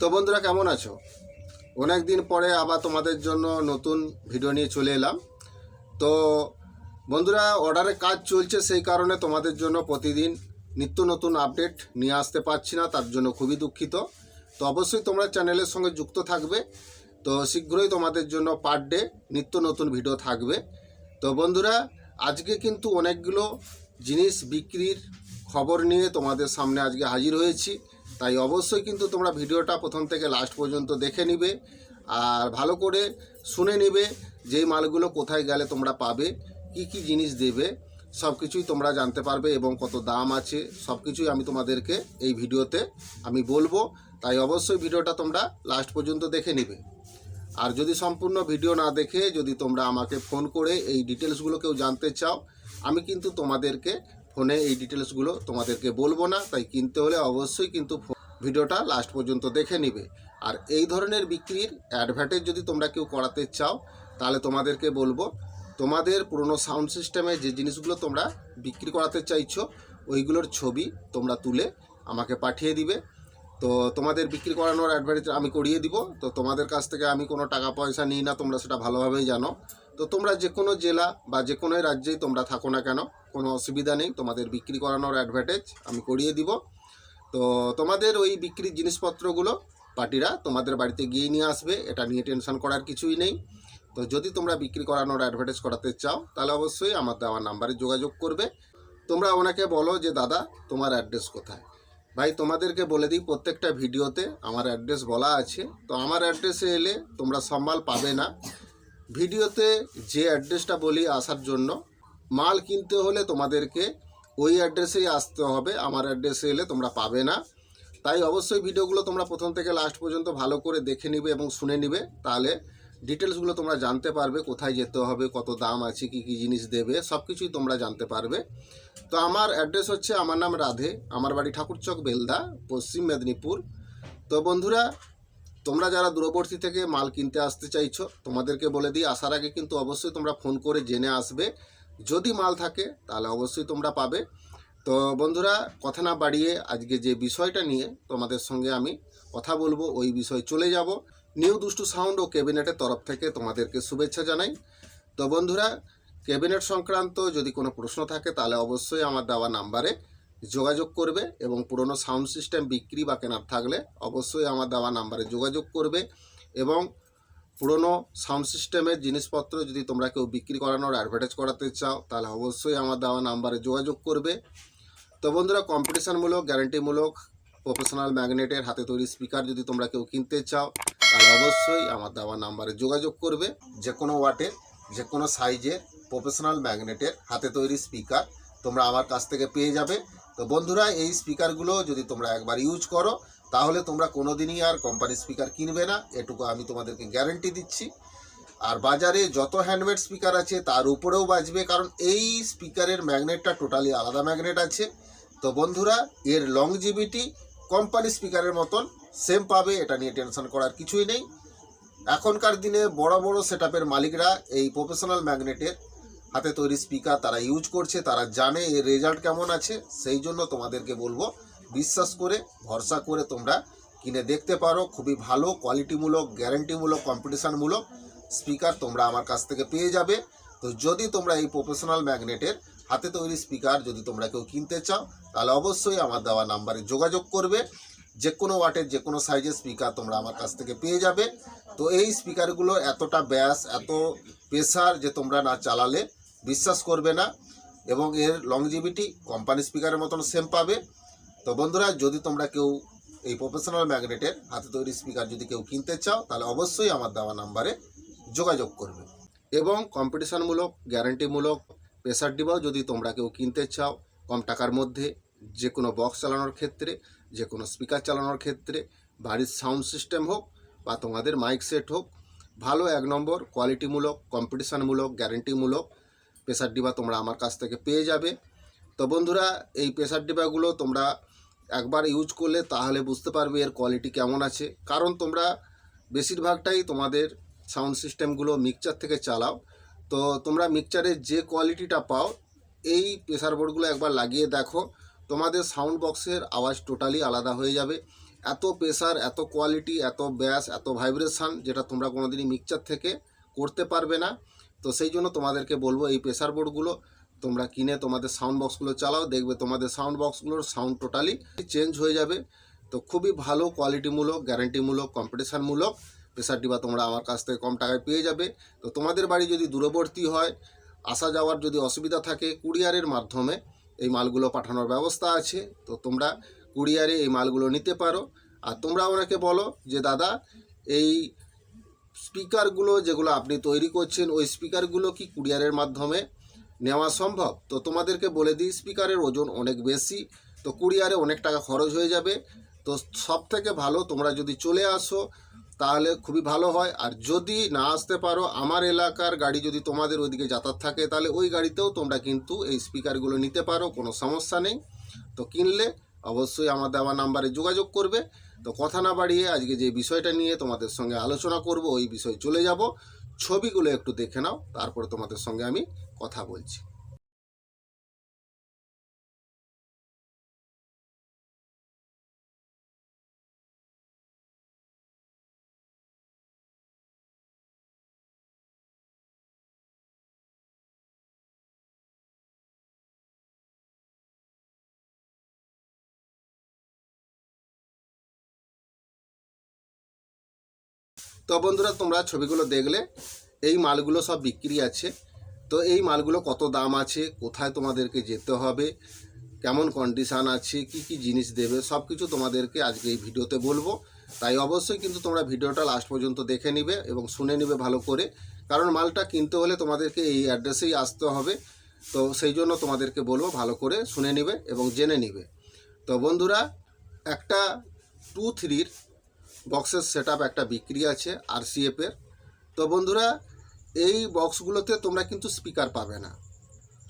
তো বন্ধুরা, কেমন আছো? অনেক দিন পরে আবার তোমাদের জন্য নতুন ভিডিও নিয়ে চলে এলাম। তো বন্ধুরা অর্ডারে কাজ চলছে, সেই কারণে তোমাদের জন্য প্রতিদিন নিত্য নতুন আপডেট নিয়ে আসতে পারছি না, তার জন্য খুবই দুঃখিত। তো অবশ্যই তোমরা চ্যানেলের সঙ্গে যুক্ত থাকবে। তো শীঘ্রই তোমাদের জন্য পার ডে নিত্য নতুন ভিডিও থাকবে। তো বন্ধুরা, আজকে কিন্তু অনেকগুলো জিনিস বিক্রির খবর নিয়ে তোমাদের সামনে আজকে হাজির হয়েছি। তাই অবশ্যই কিন্তু তোমরা ভিডিওটা প্রথম থেকে লাস্ট পর্যন্ত দেখে নিবে আর ভালো করে শুনে নেবে যেই মালগুলো কোথায় গেলে তোমরা পাবে, কি কি জিনিস দেবে সব কিছুই তোমরা জানতে পারবে এবং কত দাম আছে সব কিছুই আমি তোমাদেরকে এই ভিডিওতে আমি বলব। তাই অবশ্যই ভিডিওটা তোমরা লাস্ট পর্যন্ত দেখে নিবে। আর যদি সম্পূর্ণ ভিডিও না দেখে যদি তোমরা আমাকে ফোন করে এই ডিটেলসগুলো কেউ জানতে চাও, আমি কিন্তু তোমাদেরকে ফোনে এই ডিটেলসগুলো তোমাদেরকে বলব না, তাই কিনতে হলে অবশ্যই কিন্তু ভিডিওটা লাস্ট পর্যন্ত দেখে নিবে। আর এই ধরনের বিক্রির অ্যাডভার্টাইজ যদি তোমরা কেউ করাতে চাও, তাহলে তোমাদেরকে বলব, তোমাদের পুরনো সাউন্ড সিস্টেমে যে জিনিসগুলো তোমরা বিক্রি করাতে চাইছো, ওইগুলোর ছবি তোমরা তুলে আমাকে পাঠিয়ে দিবে। তো তোমাদের বিক্রি করানোর অ্যাডভার্টাইজ আমি করিয়ে দিব। তো তোমাদের কাছ থেকে আমি কোনো টাকা পয়সা নিই না, তোমরা সেটা ভালোভাবেই জানো। তো তোমরা যে কোনো জেলা বা যে কোনো রাজ্যেই তোমরা থাকো না কেন কোনো অসুবিধা নেই। তোমাদের বিক্রি করানোর অ্যাডভার্টাইজ আমি করিয়ে দিব। তো তোমাদের ওই বিক্রির জিনিসপত্রগুলো পার্টিরা তোমাদের বাড়িতে গিয়ে নিয়ে আসবে। এটা নিয়ে টেনশন করার কিছুই নেই। তো যদি তোমরা বিক্রি করানোর অ্যাডভার্টাইজ করাতে চাও, তাহলে অবশ্যই আমার দেওয়া নাম্বারে যোগাযোগ করবে। তোমরা ওনাকে বলো যে, দাদা, তোমার অ্যাড্রেস কোথায়? ভাই, তোমাদেরকে বলে দিই, প্রত্যেকটা ভিডিওতে আমার অ্যাড্রেস বলা আছে। তো আমার অ্যাড্রেসে এলে তোমরা সব মাল পাবে না। ভিডিওতে যে অ্যাড্রেসটা বলি আসার জন্য মাল কিনতে হলে তোমাদেরকে ওই অ্যাড্রেসেই আসতে হবে। আমার অ্যাড্রেসে এলে তোমরা পাবে না। তাই অবশ্যই ভিডিওগুলো তোমরা প্রথম থেকে লাস্ট পর্যন্ত ভালো করে দেখে নিবে এবং শুনে নিবে। তাহলে ডিটেলসগুলো তোমরা জানতে পারবে, কোথায় যেতে হবে, কত দাম আছে, কি কি জিনিস দেবে সব কিছুই তোমরা জানতে পারবে। তো আমার অ্যাড্রেস হচ্ছে, আমার নাম রাধে, আমার বাড়ি ঠাকুরচক, বেলদা, পশ্চিম মেদিনীপুর। তো বন্ধুরা, তোমরা যারা দূরবর্তী থেকে মাল কিনতে আসতে চাইছো, তোমাদেরকে বলে দিই, আসার আগে কিন্তু অবশ্যই তোমরা ফোন করে জেনে আসবে। যদি মাল থাকে, তাহলে অবশ্যই তোমরা পাবে। তো বন্ধুরা, কথা না বাড়িয়ে আজকে যে বিষয়টা নিয়ে তোমাদের সঙ্গে আমি কথা বলব, ওই বিষয়ে চলে যাব। নিউ দুষ্টু সাউন্ড ও ক্যাবিনেটের তরফ থেকে তোমাদেরকে শুভেচ্ছা জানাই। তো বন্ধুরা, ক্যাবিনেট সংক্রান্ত যদি কোনো প্রশ্ন থাকে, তাহলে অবশ্যই আমার দেওয়া নাম্বারে যোগাযোগ করবে এবং পুরনো সাউন্ড সিস্টেম বিক্রি বা কেনার থাকলে অবশ্যই আমার দেওয়া নাম্বারে যোগাযোগ করবে এবং পুরনো সাউন্ড সিস্টেমের জিনিসপত্র যদি তোমরা কেউ বিক্রি করানোর অ্যাডভার্টাইজ করাতে চাও, তাহলে অবশ্যই আমার দেওয়া নাম্বারে যোগাযোগ করবে। তো বন্ধুরা কম্পিটিশনমূলক গ্যারান্টিমূলক প্রফেশনাল ম্যাগনেটের হাতে তৈরি স্পিকার যদি তোমরা কেউ কিনতে চাও, তাহলে অবশ্যই আমার দেওয়া নাম্বারে যোগাযোগ করবে। যে কোনো ওয়াটের যে কোনো সাইজের প্রফেশনাল ম্যাগনেটের হাতে তৈরি স্পিকার তোমরা আমার কাছ থেকে পেয়ে যাবে। তো বন্ধুরা, এই স্পিকারগুলো যদি তোমরা একবার ইউজ করো তাহলে তোমরা কোনোদিনই আর কোম্পানি স্পিকার কিনবে না। এটুকু আমি তোমাদেরকে গ্যারেন্টি দিচ্ছি। আর বাজারে যত হ্যান্ডমেড স্পিকার আছে, তার উপরেও বাজবে, কারণ এই স্পিকারের ম্যাগনেটটা টোটালি আলাদা ম্যাগনেট আছে। তো বন্ধুরা, এর লংজিভিটি কোম্পানি স্পিকারের মতন সেম পাবে, এটা নিয়ে টেনশন করার কিছুই নেই। এখনকার দিনে বড় বড় সেটআপের মালিকরা এই প্রফেশনাল ম্যাগনেটের হাতে তৈরি স্পিকার তারা ইউজ করছে, তারা জানে এর রেজাল্ট কেমন আছে, সেই জন্য তোমাদেরকে বলব বিশ্বাস করে, ভরসা করে তোমরা কিনে দেখতে পারো। খুবই ভালো কোয়ালিটিমূলক গ্যারেন্টিমূলক কম্পিটিশানমূলক স্পিকার তোমরা আমার কাছ থেকে পেয়ে যাবে। তো যদি তোমরা এই প্রফেশনাল ম্যাগনেটের হাতে তৈরি স্পিকার যদি তোমরা কেউ কিনতে চাও, তাহলে অবশ্যই আমার দেওয়া নাম্বারে যোগাযোগ করবে। যে কোনো ওয়াটের যে কোনো সাইজের স্পিকার তোমরা আমার কাছ থেকে পেয়ে যাবে। তো এই স্পিকারগুলো এতটা ব্যাস, এত প্রেসার যে তোমরা না চালালে বিশ্বাস করবে না এবং এর লংজিভিটি কোম্পানি স্পিকারের মতন সেম পাবে। তো বন্ধুরা, যদি তোমরা কেউ এই প্রফেশনাল ম্যাগনেটের হাতে তৈরি স্পিকার যদি কেউ কিনতে চাও, তাহলে অবশ্যই আমার দেওয়া নাম্বারে যোগাযোগ করবে। এবং কম্পিটিশনমূলক গ্যারান্টিমূলক প্রেসার ডিবাও যদি তোমরা কেউ কিনতে চাও, কম টাকার মধ্যে, যে কোনো বক্স চালানোর ক্ষেত্রে, যে কোনো স্পিকার চালানোর ক্ষেত্রে বাড়ির সাউন্ড সিস্টেম হোক বা তোমাদের মাইক সেট হোক, ভালো এক নম্বর কোয়ালিটিমূলক কম্পিটিশানমূলক গ্যারেন্টিমূলক প্রেসার ডিবা তোমরা আমার কাছ থেকে পেয়ে যাবে। তো বন্ধুরা, এই প্রেসার ডিবাগুলো তোমরা একবার ইউজ করলে তাহলে বুঝতে পারবে এর কোয়ালিটি কেমন আছে। কারণ তোমরা বেশিরভাগটাই তোমাদের সাউন্ড সিস্টেমগুলো মিক্সচার থেকে চালাও। তো তোমরা মিক্সচারের যে কোয়ালিটিটা পাও, এই প্রেসার বোর্ডগুলো একবার লাগিয়ে দেখো। তোমাদের সাউন্ড বক্সের আওয়াজ টোটালি আলাদা হয়ে যাবে। এত প্রেসার এত কোয়ালিটি এত ব্যাস এত ভাইব্রেশন যেটা তোমরা কোনোদিনই মিক্সচার থেকে করতে পারবে না। তো সেই জন্য তোমাদেরকে বলব এই প্রেসার বোর্ডগুলো তোমরা কিনে তোমাদের সাউন্ড বক্সগুলো চালাও, দেখবে তোমাদের সাউন্ড বক্সগুলোর সাউন্ড টোটালি চেঞ্জ হয়ে যাবে। তো খুবই ভালো কোয়ালিটিমূলক গ্যারান্টিমূলক কম্পিটিশানমূলক প্রেসার ডিবা তোমরা আমার কাছ থেকে কম টাকায় পেয়ে যাবে। তো তোমাদের বাড়ি যদি দূরবর্তী হয়, আসা যাওয়ার যদি অসুবিধা থাকে কুরিয়ারের মাধ্যমে এই মালগুলো পাঠানোর ব্যবস্থা আছে। তো তোমরা কুরিয়ারে এই মালগুলো নিতে পারো। আর তোমরা ওনাকে বলো যে, দাদা, এই স্পিকারগুলো যেগুলো আপনি তৈরি করছেন, ওই স্পিকারগুলো কি কুরিয়ারের মাধ্যমে নেওয়া সম্ভব? তো তোমাদেরকে বলে দিই, স্পিকারের ওজন অনেক বেশি, তো কুরিয়ারে অনেক টাকা খরচ হয়ে যাবে। তো সব থেকে ভালো তোমরা যদি চলে আসো, তাহলে খুবই ভালো হয়। আর যদি না আসতে পারো, আমার এলাকার গাড়ি যদি তোমাদের ওইদিকে যাতায়াত থাকে, তাহলে ওই গাড়িতেও তোমরা কিন্তু এই স্পিকারগুলো নিতে পারো, কোনো সমস্যা নেই। তো কিনলে অবশ্যই আমার দেওয়া নাম্বারে যোগাযোগ করবে। তো কথা না বাড়িয়ে আজকে যে বিষয়টা নিয়ে তোমাদের সঙ্গে আলোচনা করব, ওই বিষয়ে চলে যাব। ছবিগুলো একটু দেখে নাও তারপরে তোমাদের সঙ্গে আমি কথা বলছি। তো বন্ধুরা, তোমরা ছবিগুলো দেখলে, এই মালগুলো সব বিক্রি আছে। তো এই মালগুলো কত দাম আছে, কোথায় তোমাদেরকে যেতে হবে, কেমন কন্ডিশান আছে, কি কি জিনিস দেবে, সব কিছু তোমাদেরকে আজকে এই ভিডিওতে বলব। তাই অবশ্যই কিন্তু তোমরা ভিডিওটা লাস্ট পর্যন্ত দেখে নিবে এবং শুনে নিবে ভালো করে, কারণ মালটা কিনতে হলে তোমাদেরকে এই অ্যাড্রেসেই আসতে হবে। তো সেই জন্য তোমাদেরকে বলব ভালো করে শুনে নিবে এবং জেনে নিবে। তো বন্ধুরা, একটা টু থ্রির বক্সের সেট একটা বিক্রি আছে আর আরসিএফের তো বন্ধুরা, এই বক্সগুলোতে তোমরা কিন্তু স্পিকার পাবে না।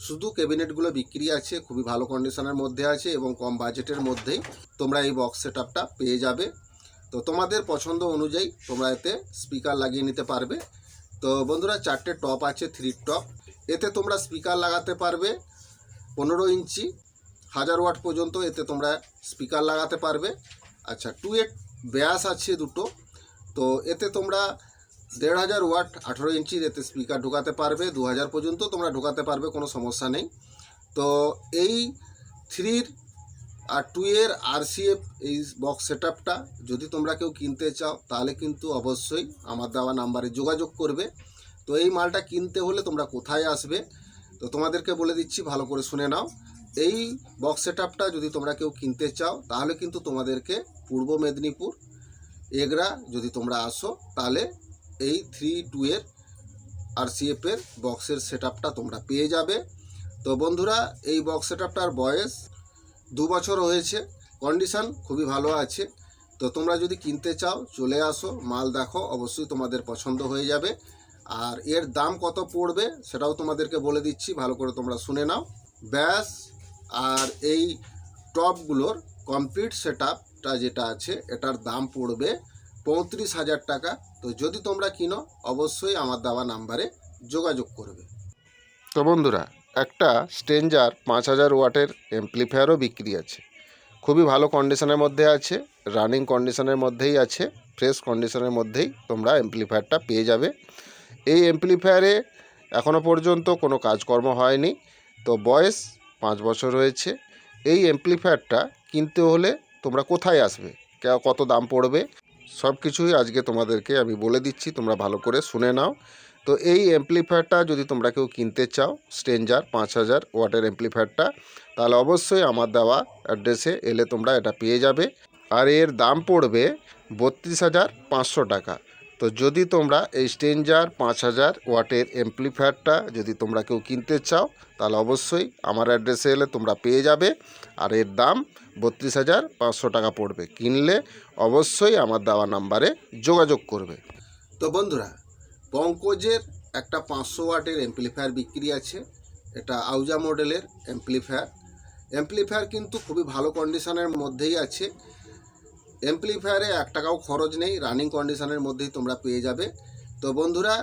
শুধু ক্যাবিনেটগুলো বিক্রি আছে, খুবই ভালো কন্ডিশনের মধ্যে আছে এবং কম বাজেটের মধ্যেই তোমরা এই বক্স সেট পেয়ে যাবে। তো তোমাদের পছন্দ অনুযায়ী তোমরা এতে স্পিকার লাগিয়ে নিতে পারবে। তো বন্ধুরা, চারটে টপ আছে থ্রি টপ এতে তোমরা স্পিকার লাগাতে পারবে পনেরো ইঞ্চি, হাজার ওয়াট পর্যন্ত এতে তোমরা স্পিকার লাগাতে পারবে। আচ্ছা টু এইট ব্যাস আছে দুটো। তো এতে তোমরা দেড় হাজার ওয়াট আঠেরো ইঞ্চির এতে স্পিকার ঢোকাতে পারবে দু হাজার পর্যন্ত তোমরা ঢোকাতে পারবে, কোনো সমস্যা নেই। তো এই থ্রির আর টু এর আরসিএফ এই বক্স সেট যদি তোমরা কেউ কিনতে চাও, তাহলে কিন্তু অবশ্যই আমার দেওয়া নাম্বারে যোগাযোগ করবে। তো এই মালটা কিনতে হলে তোমরা কোথায় আসবে, তো তোমাদেরকে বলে দিচ্ছি, ভালো করে শুনে নাও। এই বক্স সেট যদি তোমরা কেউ কিনতে চাও, তাহলে কিন্তু তোমাদেরকে পূর্ব মেদিনীপুর, এগরা যদি তোমরা আসো, তাহলে এই থ্রি টু এর আর সিএফের বক্সের সেট তোমরা পেয়ে যাবে। তো বন্ধুরা, এই বক্স সেট বয়স দু বছর হয়েছে কন্ডিশন খুবই ভালো আছে। তো তোমরা যদি কিনতে চাও, চলে আসো, মাল দেখো, অবশ্যই তোমাদের পছন্দ হয়ে যাবে। আর এর দাম কত পড়বে, সেটাও তোমাদেরকে বলে দিচ্ছি, ভালো করে তোমরা শুনে নাও। ব্যাস আর এই টপগুলোর কমপ্লিট সেট যেটা আছে, এটার দাম পড়বে পঁয়ত্রিশ হাজার টাকা। তো যদি তোমরা কিনো, অবশ্যই আমার দেওয়া নাম্বারে যোগাযোগ করবে। তো বন্ধুরা, একটা স্টেঞ্জার পাঁচ হাজার ওয়াটের এমপ্লিফায়ারও বিক্রি আছে। খুবই ভালো কন্ডিশনের মধ্যে আছে রানিং কন্ডিশনের মধ্যেই আছে ফ্রেশ কন্ডিশনের মধ্যেই তোমরা এমপ্লিফায়ারটা পেয়ে যাবে। এই এমপ্লিফায়ারে এখনও পর্যন্ত কোনো কাজকর্ম হয়নি। তো বয়স পাঁচ বছর হয়েছে, এই এমপ্লিফায়ারটা কিনতে হলে তোমরা কোথায় আসবে? কত দাম পড়বে? সব কিছুই আজকে তোমাদেরকে আমি বলে দিচ্ছি, তোমরা ভালো করে শুনে নাও। তো এই এমপ্লিফায়ারটা যদি তোমরা কেউ কিনতে চাও স্টেঞ্জার পাঁচ হাজার ওয়াটের এমপ্লিফায়ারটা তাহলে অবশ্যই আমার দেওয়া অ্যাড্রেসে এলে তোমরা এটা পেয়ে যাবে। আর এর দাম পড়বে বত্রিশ হাজার পাঁচশো টাকা। তো যদি তোমরা এই স্টেঞ্জার পাঁচ হাজার ওয়াটের এমপ্লিফায়ারটা যদি তোমরা কেউ কিনতে চাও, তাহলে অবশ্যই আমার অ্যাড্রেসে এলে তোমরা পেয়ে যাবে। আর এর দাম বত্রিশ হাজার পাঁচশো টাকা পড়বে। কিনলে অবশ্যই আমার দেওয়া নাম্বারে যোগাযোগ করবে। তো বন্ধুরা, পঙ্কজের একটা পাঁচশো ওয়াটের এমপ্লিফায়ার বিক্রি আছে। এটা আউজা মডেলের এমপ্লিফায়ার এমপ্লিফায়ার কিন্তু খুবই ভালো কন্ডিশনের মধ্যেই আছে। এমপ্লিফায়ারে এক টাকাও খরচ নেই রানিং কন্ডিশনের মধ্যেই তোমরা পেয়ে যাবে। তো বন্ধুরা,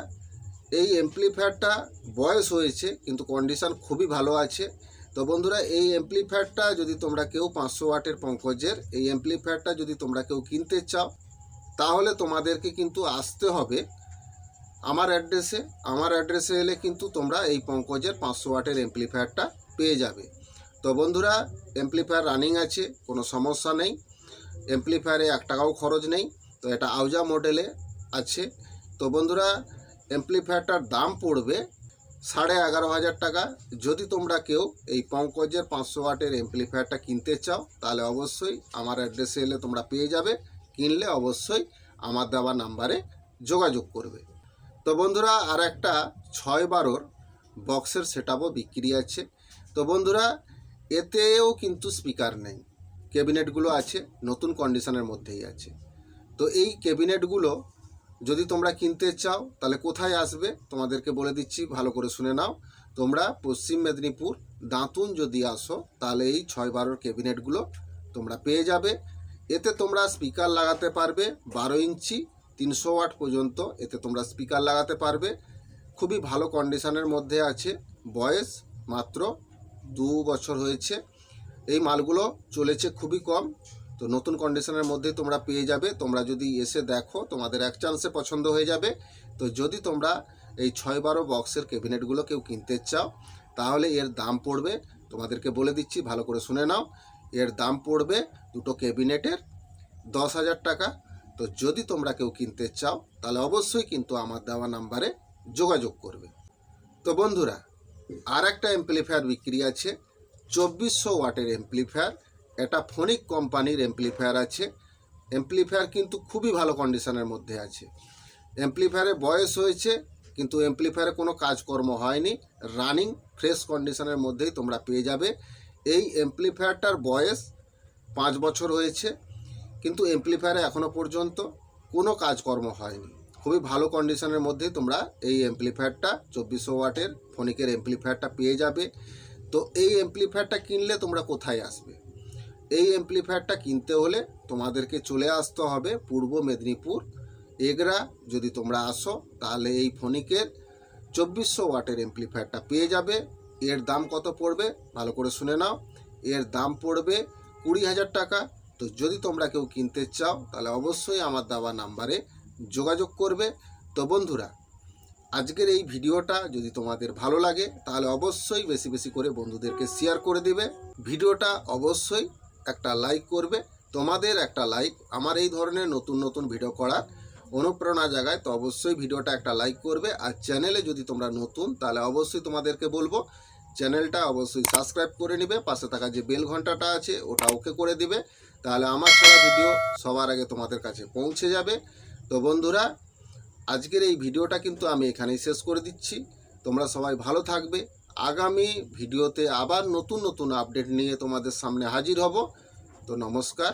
এই এমপ্লিফায়ারটা বয়স হয়েছে, কিন্তু কন্ডিশন খুবই ভালো আছে। তো বন্ধুরা, এই অ্যাম্পলিফায়ারটা যদি তোমরা কেউ পাঁচশো ওয়াটের পঙ্কজের, এই অ্যাম্পলিফায়ারটা যদি তোমরা কেউ কিনতে চাও, তাহলে তোমাদেরকে কিন্তু আসতে হবে আমার অ্যাড্রেসে আমার অ্যাড্রেসে এলে কিন্তু তোমরা এই পঙ্কজের পাঁচশো ওয়াটের অ্যাম্পলিফায়ারটা পেয়ে যাবে। তো বন্ধুরা অ্যাম্পলিফায়ার রানিং আছে, কোনো সমস্যা নেই। অ্যাম্পলিফায়ারে এক টাকাও খরচ নেই, তো এটা আউজা মডেলে আছে। তো বন্ধুরা অ্যাম্পলিফায়ারটার দাম পড়বে সাড়ে এগারো হাজার টাকা। যদি তোমরা কেউ এই পঙ্কজের পাঁচশো ওয়াটের অ্যাম্পলিফায়ারটা কিনতে চাও, তাহলে অবশ্যই আমার অ্যাড্রেসে এলে তোমরা পেয়ে যাবে। কিনলে অবশ্যই আমার দেওয়া নাম্বারে যোগাযোগ করবে। তো বন্ধুরা, আর একটা ছয় বারোর বক্সের সেটআপও বিক্রি আছে। তো বন্ধুরা, এতেও কিন্তু স্পিকার নেই। ক্যাবিনেটগুলো আছে, নতুন কন্ডিশনের মধ্যেই আছে। তো এই ক্যাবিনেটগুলো যদি তোমরা কিনতে চাও, তাহলে কোথায় আসবে? তোমাদেরকে বলে দিচ্ছি, ভালো করে শুনে নাও। তোমরা পশ্চিম মেদিনীপুর, দাঁতুন যদি আসো, তাহলে এই ছয় বারোর ক্যাবিনেটগুলো তোমরা পেয়ে যাবে। এতে তোমরা স্পিকার লাগাতে পারবে, বারো ইঞ্চি, তিনশো ওয়াট পর্যন্ত এতে তোমরা স্পিকার লাগাতে পারবে। খুবই ভালো কন্ডিশনের মধ্যে আছে। বয়স মাত্র দু বছর হয়েছে। এই মালগুলো চলেছে খুবই কম। তো নতুন কন্ডিশনের মধ্যেই তোমরা পেয়ে যাবে। তোমরা যদি এসে দেখো, তোমাদের এক চান্সে পছন্দ হয়ে যাবে। তো যদি তোমরা এই ছয় বারো বক্সের ক্যাবিনেটগুলো কেউ কিনতে চাও, তাহলে এর দাম পড়বে, তোমাদেরকে বলে দিচ্ছি, ভালো করে শুনে নাও। এর দাম পড়বে দুটো ক্যাবিনেটের দশ হাজার টাকা। তো যদি তোমরা কেউ কিনতে চাও, তাহলে অবশ্যই কিন্তু আমার দেওয়া নাম্বারে যোগাযোগ করবে। তো বন্ধুরা আর একটা এমপ্লিফায়ার বিক্রি আছে। চব্বিশশো ওয়াটের এমপ্লিফায়ার এটা ফোনিক কোম্পানির এমপ্লিফায়ার আছে। এমপ্লিফায়ার কিন্তু খুবই ভালো কন্ডিশনের মধ্যে আছে। এমপ্লিফায়ারের বয়স হয়েছে, কিন্তু এমপ্লিফায়ারে কোনো কাজকর্ম হয়নি। রানিং ফ্রেশ কন্ডিশনের মধ্যেই তোমরা পেয়ে যাবে। এই এমপ্লিফায়ারটার বয়স পাঁচ বছর হয়েছে, কিন্তু এমপ্লিফায়ারে এখনও পর্যন্ত কোনো কাজকর্ম হয়নি। খুবই ভালো কন্ডিশনের মধ্যে তোমরা এই এমপ্লিফায়ারটা চব্বিশশো ওয়াটের ফোনিকের এমপ্লিফায়ারটা পেয়ে যাবে। তো এই এমপ্লিফায়ারটা কিনলে তোমরা কোথায় আসবে? এই এমপ্লিফায়ারটা কিনতে হলে তোমাদেরকে চলে আসতে হবে পূর্ব মেদিনীপুর, এগরা। যদি তোমরা আসো, তাহলে এই ফোনিকের চব্বিশশো ওয়াটের এমপ্লিফায়ারটা পেয়ে যাবে। এর দাম কত পড়বে? ভালো করে শুনে নাও। এর দাম পড়বে কুড়ি হাজার টাকা। তো যদি তোমরা কেউ কিনতে চাও, তাহলে অবশ্যই আমার দেওয়া নাম্বারে যোগাযোগ করবে। তো বন্ধুরা আজকের এই ভিডিওটা যদি তোমাদের ভালো লাগে, তাহলে অবশ্যই বেশি বেশি করে বন্ধুদেরকে শেয়ার করে দিবে। ভিডিওটা অবশ্যই একটা লাইক করবে। তোমাদের একটা লাইক আমার এই ধরনের নতুন নতুন ভিডিও করার অনুপ্রেরণা জাগায়, তো অবশ্যই ভিডিওটা একটা লাইক করবে। আর চ্যানেলে যদি তোমরা নতুন, তাহলে অবশ্যই তোমাদেরকে বলব চ্যানেলটা অবশ্যই সাবস্ক্রাইব করে নিবে। পাশে থাকা যে বেল ঘন্টাটা আছে, ওটা ওকে করে দিবে। তাহলে আমার ছাড়া ভিডিও সবার আগে তোমাদের কাছে পৌঁছে যাবে। তো বন্ধুরা আজকের এই ভিডিওটা কিন্তু আমি এখানেই শেষ করে দিচ্ছি। তোমরা সবাই ভালো থাকবে। আগামী ভিডিওতে আবার নতুন নতুন আপডেট নিয়ে তোমাদের সামনে হাজির হব। তো নমস্কার।